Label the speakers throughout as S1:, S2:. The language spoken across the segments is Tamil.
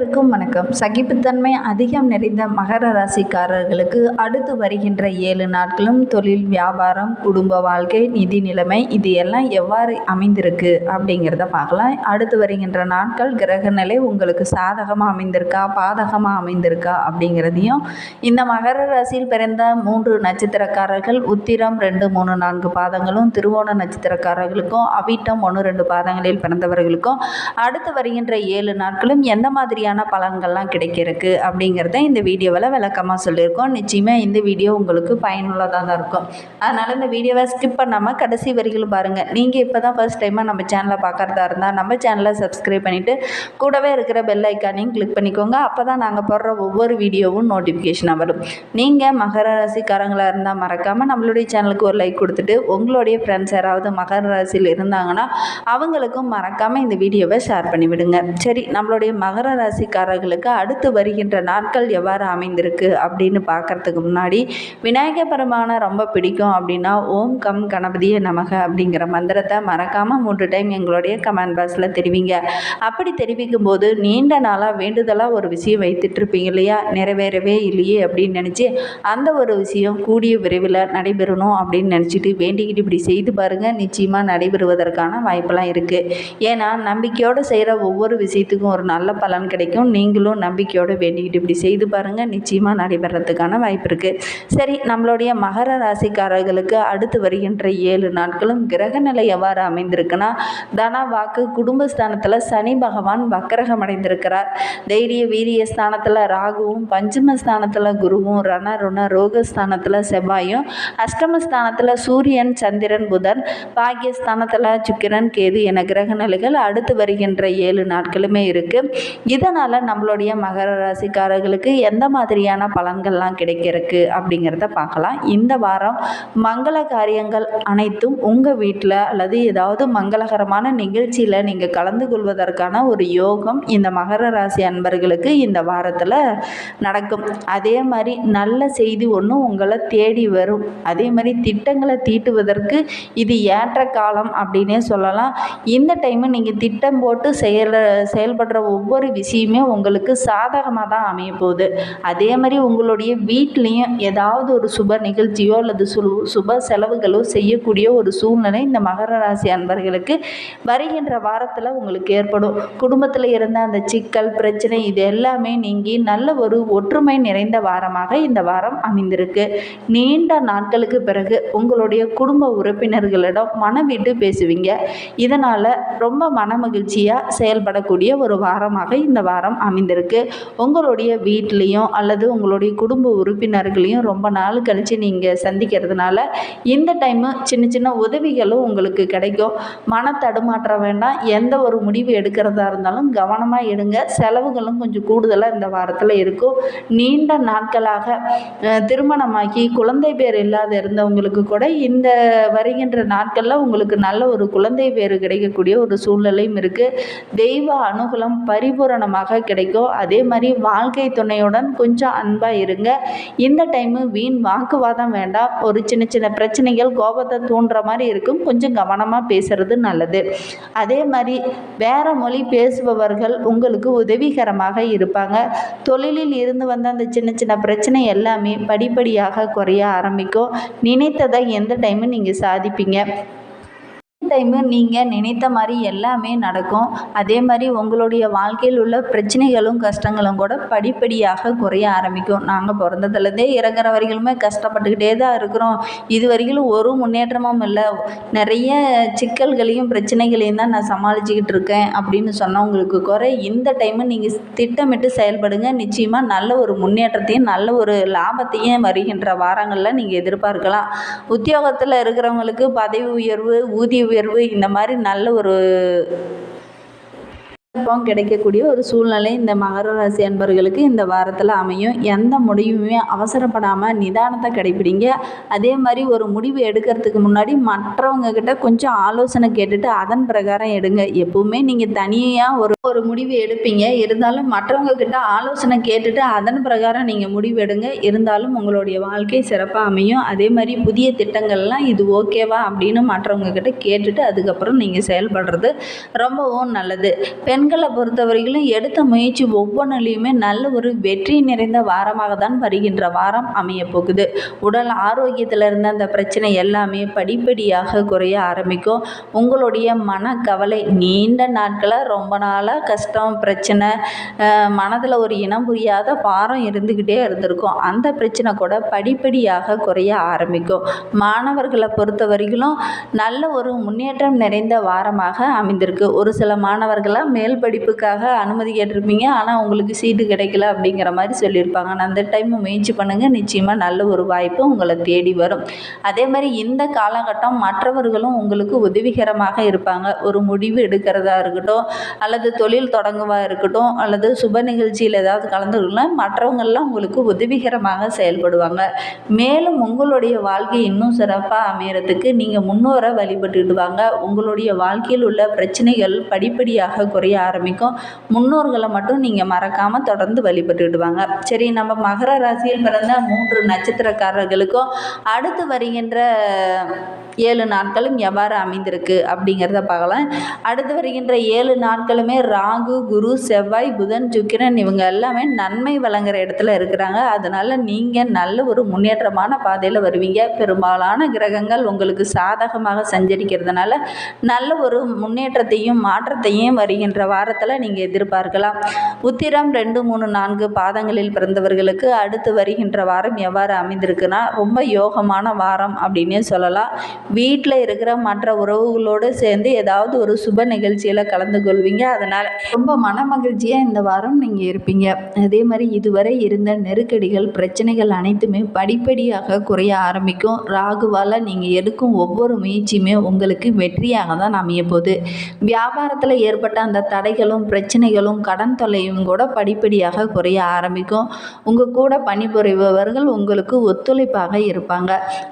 S1: அனைவருக்கும் வணக்கம். சகிப்புத்தன்மை அதிகம் நிறைந்த மகர ராசிக்காரர்களுக்கு அடுத்து வருகின்ற ஏழு நாட்களும் தொழில் வியாபாரம் குடும்ப வாழ்க்கை நிதி நிலைமை இது எல்லாம் எவ்வாறு அமைந்திருக்கு அப்படிங்கிறத பார்க்கலாம். அடுத்து வருகின்ற நாட்கள் கிரக நிலை உங்களுக்கு சாதகமாக அமைந்திருக்கா பாதகமாக அமைந்திருக்கா அப்படிங்கிறதையும் இந்த மகர ராசியில் பிறந்த மூன்று நட்சத்திரக்காரர்கள் உத்திரம் ரெண்டு மூணு நான்கு பாதங்களும் திருவோண நட்சத்திரக்காரர்களுக்கும் அவிட்டம் ஒன்று ரெண்டு பாதங்களில் பிறந்தவர்களுக்கும் அடுத்து வருகின்ற ஏழு நாட்களும் எந்த மாதிரியான பலன்கள்லாம் கிடைக்கிறதுக்கு அப்படிங்கிறத இந்த வீடியோவில் விளக்கமாக சொல்லியிருக்கோம். நிச்சயமாக இந்த வீடியோ உங்களுக்கு பயனுள்ளதாக தான் இருக்கும். அதனால் இந்த வீடியோவை ஸ்கிப் பண்ணாமல் கடைசி வரிகளும் பாருங்கள் நீங்கள் இப்போ தான் ஃபர்ஸ்ட் டைமாக நம்ம சேனலை பார்க்குறதா இருந்தால் நம்ம சேனலை சப்ஸ்கிரைப் பண்ணிவிட்டு கூடவே இருக்கிற பெல் ஐக்கானையும் கிளிக் பண்ணிக்கோங்க. அப்போ தான் நாங்கள் போடுற ஒவ்வொரு வீடியோவும் நோட்டிஃபிகேஷனாக வரும். நீங்கள் மகர ராசிக்காரங்களாக இருந்தால் மறக்காமல் நம்மளுடைய சேனலுக்கு ஒரு லைக் கொடுத்துட்டு உங்களுடைய ஃப்ரெண்ட்ஸ் யாராவது மகர ராசியில் இருந்தாங்கன்னா அவங்களுக்கும் மறக்காமல் இந்த வீடியோவை ஷேர் பண்ணிவிடுங்க. சரி நம்மளுடைய மகர ராசிக்காரர்களுக்கு அடுத்து வருகின்ற நாட்கள் எவ்வாறு அமைந்திருக்கு அப்படின்னு பார்க்கறதுக்கு முன்னாடி விநாயக பெருமானை ரொம்ப பிடிக்கும் அப்படின்னா ஓம் கம் கணபதியே நமக அப்படிங்கிற மந்திரத்தை மறக்காமல் மூன்று டைம் எங்களுடைய கமெண்ட் பாக்ஸில் தெரிவிங்க. அப்படி தெரிவிக்கும் போது நீண்ட நாளாக வேண்டுதலாக ஒரு விஷயம் வைத்துட்ருப்பீங்க இல்லையா? நிறைவேறவே இல்லையே அப்படின்னு நினச்சி அந்த ஒரு விஷயம் கூடிய விரைவில் நடைபெறணும் அப்படின்னு நினச்சிட்டு வேண்டிக்கிட்டு இப்படி செய்து பாருங்கள் நிச்சயமாக நடைபெறுவதற்கான வாய்ப்பெல்லாம் இருக்குது ஏன்னா நம்பிக்கையோடு செய்கிற ஒவ்வொரு விஷயத்துக்கும் ஒரு நல்ல பலன் கிடைக்கும். நீங்களும் நம்பிக்கையோடு வேண்டிக்கிட்டு இப்படி செய்து பாருங்கள் நிச்சயமாக நடைபெறத்துக்கான வாய்ப்பு இருக்குது சரி நம்மளுடைய மகர ராசிக்காரர்களுக்கு அடுத்து வருகின்ற ஏழு நாட்களும் கிரக நிலை எவ்வாறு அமைந்திருக்குன்னா தன வாக்கு குடும்பஸ்தானத்தில் சனி பகவான் வக்கரகம் அடைந்திருக்கிறார். தைரிய வீரிய ஸ்தானத்தில் ராகுவும் பஞ்சம ஸ்தானத்தில் குருவும் ரண ருண ரோகஸ்தானத்தில் செவ்வாயும் அஷ்டமஸ்தானத்தில் சூரியன் சந்திரன் புதன் பாகியஸ்தானத்தில் சுக்கிரன் கேது என கிரக நிலைகள் அடுத்து வருகின்ற ஏழு நாட்களுமே இருக்குது இதனால் நம்மளுடைய மகர ராசிக்காரர்களுக்கு எந்த மாதிரியான பலன்கள்லாம் கிடைக்கிறதுக்கு அப்படிங்கிறத பார்க்கலாம். இந்த வாரம் மங்கள காரியங்கள் அனைத்தும் உங்கள் வீட்டில் அல்லது ஏதாவது மங்களகரமான நிகழ்ச்சியில் நீங்கள் கலந்து கொள்வதற்கான ஒரு யோகம் இந்த மகர ராசி அன்பர்களுக்கு இந்த வாரத்தில் நடக்கும். அதே மாதிரி நல்ல செய்தி ஒன்றும் உங்களை தேடி வரும். அதே மாதிரி திட்டங்களை தீட்டுவதற்கு இது ஏற்ற காலம் அப்படின்னே சொல்லலாம். இந்த டைமு நீங்கள் திட்டம் போட்டு செயல் செயல்படுற ஒவ்வொரு விஷயம் உங்களுக்கு சாதகமாக தான் அமைய போகுது. அதே மாதிரி உங்களுடைய வீட்லேயும் ஏதாவது ஒரு சுப நிகழ்ச்சியோ அல்லது சு சுப செலவுகளோ செய்யக்கூடிய ஒரு சூழ்நிலை இந்த மகர ராசி அன்பர்களுக்கு வருகின்ற வாரத்தில் உங்களுக்கு ஏற்படும். குடும்பத்தில் இருந்த அந்த சிக்கல் பிரச்சனை இது எல்லாமே நீங்கி நல்ல ஒரு ஒற்றுமை நிறைந்த வாரமாக இந்த வாரம் அமைந்திருக்கு. நீண்ட நாட்களுக்கு பிறகு உங்களுடைய குடும்ப உறுப்பினர்களிடம் மனம் விட்டு பேசுவீங்க. இதனால் ரொம்ப மன மகிழ்ச்சியாக செயல்படக்கூடிய ஒரு வாரமாக இந்த வாரம் அமைந்திருக்கு. உங்களுடைய வீட்லேயும் அல்லது உங்களுடைய குடும்ப உறுப்பினர்களையும் ரொம்ப நாள் கழித்து நீங்கள் சந்திக்கிறதுனால இந்த டைமு சின்ன சின்ன உதவிகளும் உங்களுக்கு கிடைக்கும். மன தடுமாற்றம் வேண்டாம். எந்த ஒரு முடிவு எடுக்கிறதா இருந்தாலும் கவனமாக எடுங்க. செலவுகளும் கொஞ்சம் கூடுதலாக இந்த வாரத்தில் இருக்கும். நீண்ட நாட்களாக திருமணமாகி குழந்தை பேர் இல்லாத இருந்தவங்களுக்கு கூட இந்த வருகின்ற நாட்களில் உங்களுக்கு நல்ல ஒரு குழந்தை பேர் கிடைக்கக்கூடிய ஒரு சூழ்நிலையும் இருக்குது தெய்வ அனுகூலம் பரிபூரணமாக கிடைக்கும் அதே மாதிரி வாழ்க்கை துணையுடன் கொஞ்சம் அன்பாக இருங்க. இந்த டைமு வீண் வாக்குவாதம் வேண்டாம். ஒரு சின்ன சின்ன பிரச்சனைகள் கோபத்தை தூண்டுற மாதிரி இருக்கும். கொஞ்சம் கவனமாக பேசுறது நல்லது. அதே மாதிரி வேற மொழி பேசுபவர்கள் உங்களுக்கு உதவிகரமாக இருப்பாங்க. தொழிலில் இருந்து வந்த அந்த சின்ன சின்ன பிரச்சனை எல்லாமே படிப்படியாக குறைய ஆரம்பிக்கும். நினைத்ததை எந்த டைமும் நீங்கள் சாதிப்பீங்க. டைமு நீங்கள் நினைத்த மாதிரி எல்லாமே நடக்கும். அதே மாதிரி உங்களுடைய வாழ்க்கையில் உள்ள பிரச்சனைகளும் கஷ்டங்களும் கூட படிப்படியாக குறைய ஆரம்பிக்கும். நாங்கள் பிறந்ததுலேருந்தே இறங்குற வரைகளுமே கஷ்டப்பட்டுக்கிட்டே தான் இருக்கிறோம். இது வரைக்கும் ஒரு முன்னேற்றமும் இல்லை. நிறைய சிக்கல்களையும் பிரச்சனைகளையும் தான் நான் சமாளிச்சுக்கிட்டு இருக்கேன் அப்படின்னு சொன்னவங்களுக்கு குறை இந்த டைமு நீங்கள் திட்டமிட்டு செயல்படுங்க. நிச்சயமாக நல்ல ஒரு முன்னேற்றத்தையும் நல்ல ஒரு லாபத்தையும் வருகின்ற வாரங்களில் நீங்கள் எதிர்பார்க்கலாம். உத்தியோகத்தில் இருக்கிறவங்களுக்கு பதவி உயர்வு ஊதிய உயர்வு இந்த மாதிரி நல்ல ஒரு லாபம் கிடைக்கக்கூடிய ஒரு சூழ்நிலை இந்த மகர ராசி அன்பர்களுக்கு இந்த வாரத்தில் அமையும். எந்த முடிவுமே அவசரப்படாமல் நிதானத்தை கிடைப்பிடிங்க. அதே மாதிரி ஒரு முடிவு எடுக்கிறதுக்கு முன்னாடி மற்றவங்க கிட்ட கொஞ்சம் ஆலோசனை கேட்டுட்டு அதன் பிரகாரம் எடுங்க. எப்பவுமே நீங்கள் தனியாக ஒரு ஒரு முடிவு எடுப்பீங்க. இருந்தாலும் மற்றவங்க கிட்ட ஆலோசனை கேட்டுட்டு அதன் பிரகாரம் நீங்கள் முடிவு எடுங்க. இருந்தாலும் உங்களுடைய வாழ்க்கை சிறப்பாக அமையும். அதே மாதிரி புதிய திட்டங்கள்லாம் இது ஓகேவா அப்படின்னு மற்றவங்க கிட்ட கேட்டுட்டு அதுக்கப்புறம் நீங்கள் செயல்படுறது ரொம்பவும் நல்லது. பெண் பெண்களை பொறுத்தவரையிலும் எடுத்த முயற்சி ஒவ்வொன்றிலையுமே நல்ல ஒரு வெற்றி நிறைந்த வாரமாக தான் வருகின்ற வாரம் அமைய போகுது உடல் ஆரோக்கியத்தில் இருந்த அந்த பிரச்சனை எல்லாமே படிப்படியாக குறைய ஆரம்பிக்கும். உங்களுடைய மனக்கவலை நீண்ட நாட்களாக ரொம்ப நாளாக கஷ்டம் பிரச்சனை மனதில் ஒரு இனம் புரியாத பாரம் இருந்துக்கிட்டே இருந்திருக்கும். அந்த பிரச்சனை கூட படிப்படியாக குறைய ஆரம்பிக்கும். மாணவர்களை பொறுத்த வரைக்கும் நல்ல ஒரு முன்னேற்றம் நிறைந்த வாரமாக அமைந்திருக்கு. ஒரு சில மாணவர்களை மேல் படிப்புக்காக அனுமதி கேட்டிருப்பீங்க. ஆனால் உங்களுக்கு சீட்டு கிடைக்கல அப்படிங்கிற மாதிரி சொல்லியிருப்பாங்க. ஆனால் அந்த டைம் முயற்சி பண்ணுங்கள் நிச்சயமாக நல்ல ஒரு வாய்ப்பு உங்களை தேடி வரும். அதே மாதிரி இந்த காலகட்டம் மற்றவர்களும் உங்களுக்கு உதவிகரமாக இருப்பாங்க. ஒரு முடிவு எடுக்கிறதா இருக்கட்டும் அல்லது தொழில் தொடங்குவா இருக்கட்டும் அல்லது சுப நிகழ்ச்சியில் ஏதாவது கலந்துக்கலாம் மற்றவங்கள்லாம் உங்களுக்கு உதவிகரமாக செயல்படுவாங்க. மேலும் உங்களுடைய வாழ்க்கை இன்னும் சிறப்பாக அமையறதுக்கு நீங்கள் முன்னோரை வழிபட்டுடுவாங்க உங்களுடைய வாழ்க்கையில் உள்ள பிரச்சனைகள் படிப்படியாக குறைய ஆரம்பிக்கும். முன்னோர்களை மட்டும் நீங்கள் மறக்காமல் தொடர்ந்து வழிபட்டுட்டு வாங்க சரி நம்ம மகர ராசியில் பிறந்த மூன்று நட்சத்திரக்காரர்களுக்கும் அடுத்து வருகின்ற ஏழு நாட்களும் எவ்வாறு அமைந்திருக்கு அப்படிங்கிறத பார்க்கலாம். அடுத்து வருகின்ற ஏழு நாட்களுமே ராகு குரு செவ்வாய் புதன் சுக்கிரன் இவங்க எல்லாமே நன்மை வழங்குற இடத்துல இருக்கிறாங்க. அதனால் நீங்கள் நல்ல ஒரு முன்னேற்றமான பாதையில் வருவீங்க. பெரும்பாலான கிரகங்கள் உங்களுக்கு சாதகமாக சஞ்சரிக்கிறதுனால நல்ல ஒரு முன்னேற்றத்தையும் மாற்றத்தையும் வருகின்ற வாரத்தில் நீங்கள் எதிர்பார்க்கலாம். உத்திரம் ரெண்டு மூணு நான்கு பாதங்களில் பிறந்தவர்களுக்கு அடுத்து வருகின்ற வாரம் எவ்வாறு அமைந்திருக்குன்னா ரொம்ப யோகமான வாரம் அப்படின்னே சொல்லலாம். வீட்டில் இருக்கிற மற்ற உறவுகளோடு சேர்ந்து ஏதாவது ஒரு சுப நிகழ்ச்சியில் கலந்து கொள்வீங்க. அதனால் ரொம்ப மன மகிழ்ச்சியாக இந்த வாரம் நீங்கள் இருப்பீங்க. அதே மாதிரி இதுவரை இருந்த நெருக்கடிகள் பிரச்சனைகள் அனைத்துமே படிப்படியாக குறைய ஆரம்பிக்கும். ராகுவால் நீங்கள் எடுக்கும் ஒவ்வொரு முயற்சியுமே உங்களுக்கு வெற்றியாக தான் அமைய போகுது. வியாபாரத்தில் ஏற்பட்ட அந்த தடைகளும் பிரச்சனைகளும் கடன் தொல்லையும் கூட படிப்படியாக குறைய ஆரம்பிக்கும். உங்கள் கூட பணிபுரிபவர்கள் உங்களுக்கு ஒத்துழைப்பாக இருப்பாங்க.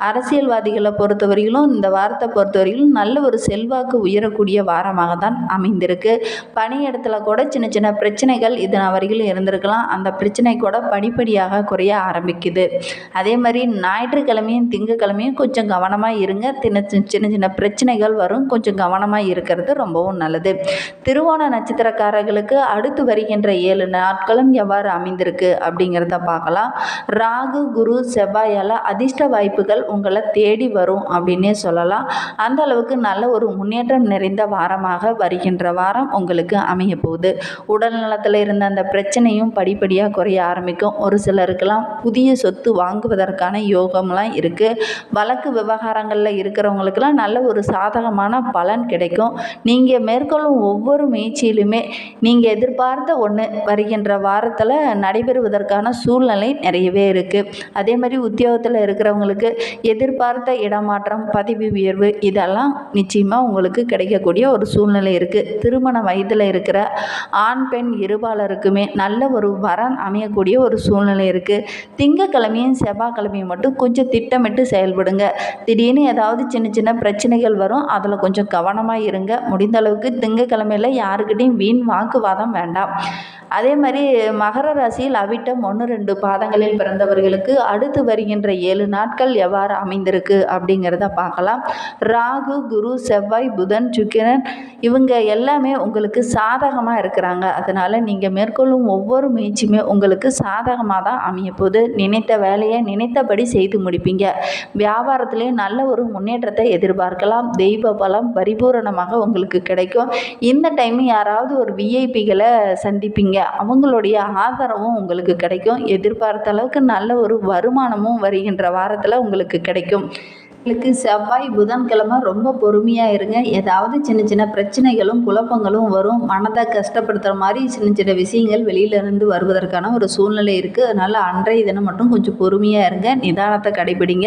S1: அரசியல்வாதிகளை பொறுத்தவரையிலும் இந்த வாரத்தை பொறுத்தவரையிலும் நல்ல ஒரு செல்வாக்கு உயரக்கூடிய வாரமாக தான் அமைந்திருக்கு. பணியிடத்தில் கூட சின்ன சின்ன பிரச்சனைகள் இது வரையிலும் இருந்திருக்கலாம். அந்த பிரச்சனை கூட படிப்படியாக குறைய ஆரம்பிக்குது. அதே மாதிரி ஞாயிற்றுக்கிழமையும் திங்கக்கிழமையும் கொஞ்சம் கவனமாக இருங்க. சின்ன சின்ன சின்ன பிரச்சனைகள் வரும். கொஞ்சம் கவனமாக இருக்கிறது ரொம்பவும் நல்லது. திருவோண நட்சத்திரக்காரர்களுக்கு அடுத்து வருகின்ற ஏழு நாட்களும் எவ்வாறு அமைந்திருக்கு அப்படிங்கிறத பார்க்கலாம். ராகு குரு செவ்வாயால் அதிர்ஷ்ட வாய்ப்புகள் உங்களை தேடி வரும் அப்படின்னே சொல்லலாம். அந்த அளவுக்கு நல்ல ஒரு முன்னேற்றம் நிறைந்த வாரமாக வருகின்ற வாரம் உங்களுக்கு அமைய போகுது. உடல் நலத்தில் இருந்த அந்த பிரச்சனையும் படிப்படியாக குறைய ஆரம்பிக்கும். ஒரு சிலருக்கெல்லாம் புதிய சொத்து வாங்குவதற்கான யோகம்லாம் இருக்குது வழக்கு விவகாரங்களில் இருக்கிறவங்களுக்கெல்லாம் நல்ல ஒரு சாதகமான பலன் கிடைக்கும். நீங்கள் மேற்கொள்ளும் ஒவ்வொரு முயற்சியிலுமே நீங்கள் எதிர்பார்த்த ஒன்று வருகின்ற வாரத்தில் நடைபெறுவதற்கான சூழ்நிலை நிறையவே இருக்குது அதே மாதிரி உத்தியோகத்தில் இருக்கிறவங்களுக்கு எதிர்பார்த்த இடமாற்றம் பதவி உயர்வு இதெல்லாம் நிச்சயமாக உங்களுக்கு கிடைக்கக்கூடிய ஒரு சூழ்நிலை இருக்குது திருமண வயதில் இருக்கிற ஆண் பெண் இருபாலருக்குமே நல்ல ஒரு வரன் அமையக்கூடிய ஒரு சூழ்நிலை இருக்குது திங்கக்கிழமையும் செவ்வாய்க்கிழமையும் மட்டும் கொஞ்சம் திட்டமிட்டு செயல்படுங்க. திடீர்னு ஏதாவது சின்ன சின்ன பிரச்சனைகள் வரும். அதில் கொஞ்சம் கவனமாக இருங்க. முடிந்த அளவுக்கு திங்கக்கிழமையில் யாருக்கிட்டையும் வீண் வாக்குவாதம் வேண்டாம். அதே மாதிரி மகர ராசியில் அவிட்டம் ஒன்று ரெண்டு பாதங்களில் பிறந்தவர்களுக்கு அடுத்து வருகின்ற ஏழு நாட்கள் எவ்வாறு அமைந்திருக்கு அப்படிங்கிறத பார்க்கலாம். ராகு குரு செவ்வாய் புதன் சுக்கிரன் இவங்க எல்லாமே உங்களுக்கு சாதகமாக இருக்கிறாங்க. அதனால் நீங்கள் மேற்கொள்ளும் ஒவ்வொரு முயற்சியுமே உங்களுக்கு சாதகமாக தான் அமையப்போகுது நினைத்த வேலையை நினைத்தபடி செய்து முடிப்பீங்க. வியாபாரத்திலே நல்ல ஒரு முன்னேற்றத்தை எதிர்பார்க்கலாம். தெய்வ பலம் பரிபூரணமாக உங்களுக்கு கிடைக்கும். இந்த டைம் யாராவது ஒரு விஐபிகளை சந்திப்பீங்க அவங்களுடைய ஆதரவும் உங்களுக்கு கிடைக்கும். எதிர்பார்த்த அளவுக்கு நல்ல ஒரு வருமானமும் வருகின்ற வாரத்தில் உங்களுக்கு கிடைக்கும். நேர்களுக்கு செவ்வாய் புதன்கிழமை ரொம்ப பொறுமையாக இருங்க. ஏதாவது சின்ன சின்ன பிரச்சனைகளும் குழப்பங்களும் வரும். மனதை கஷ்டப்படுத்துகிற மாதிரி சின்ன சின்ன விஷயங்கள் வெளியிலேருந்து வருவதற்கான ஒரு சூழ்நிலை இருக்குது அதனால் அன்றைய தினம் மட்டும் கொஞ்சம் பொறுமையாக இருங்க. நிதானத்தை கடைபிடிங்க.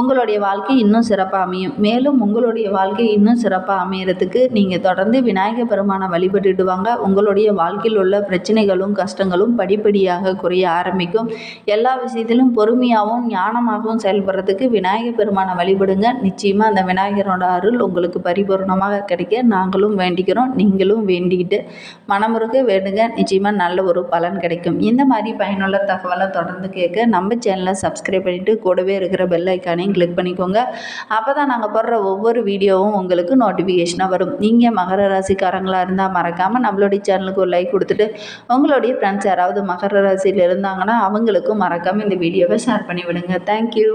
S1: உங்களுடைய வாழ்க்கை இன்னும் சிறப்பாக அமையும். மேலும் உங்களுடைய வாழ்க்கை இன்னும் சிறப்பாக அமையறதுக்கு நீங்கள் தொடர்ந்து விநாயகர் பெருமானை வழிபட்டுட்டு வாங்க. உங்களுடைய வாழ்க்கையில் உள்ள பிரச்சனைகளும் கஷ்டங்களும் படிப்படியாக குறைய ஆரம்பிக்கும். எல்லா விஷயத்திலும் பொறுமையாகவும் ஞானமாகவும் செயல்படுறதுக்கு விநாயகர் பெருமானை வழிபடுங்க. நிச்சயமாக அந்த விநாயகரோட அருள் உங்களுக்கு பரிபூர்ணமாக கிடைக்க நாங்களும் வேண்டிக்கிறோம் நீங்களும் வேண்டிக்கிட்டு மனமுருக வேண்டுங்க. நிச்சயமாக நல்ல ஒரு பலன் கிடைக்கும். இந்த மாதிரி பயனுள்ள தகவலை தொடர்ந்து கேட்க நம்ம சேனலை சப்ஸ்கிரைப் பண்ணிவிட்டு கூடவே இருக்கிற பெல் ஐக்கானையும் கிளிக் பண்ணிக்கோங்க. அப்போ தான் நாங்கள் போடுற ஒவ்வொரு வீடியோவும் உங்களுக்கு நோட்டிஃபிகேஷனாக வரும். நீங்கள் மகர ராசிக்காரங்களாக இருந்தால் மறக்காமல் நம்மளுடைய சேனலுக்கு ஒரு லைக் கொடுத்துட்டு உங்களுடைய ஃப்ரெண்ட்ஸ் யாராவது மகர ராசியில் இருந்தாங்கன்னா அவங்களுக்கும் மறக்காமல் இந்த வீடியோவை ஷேர் பண்ணி விடுங்க தேங்க்யூ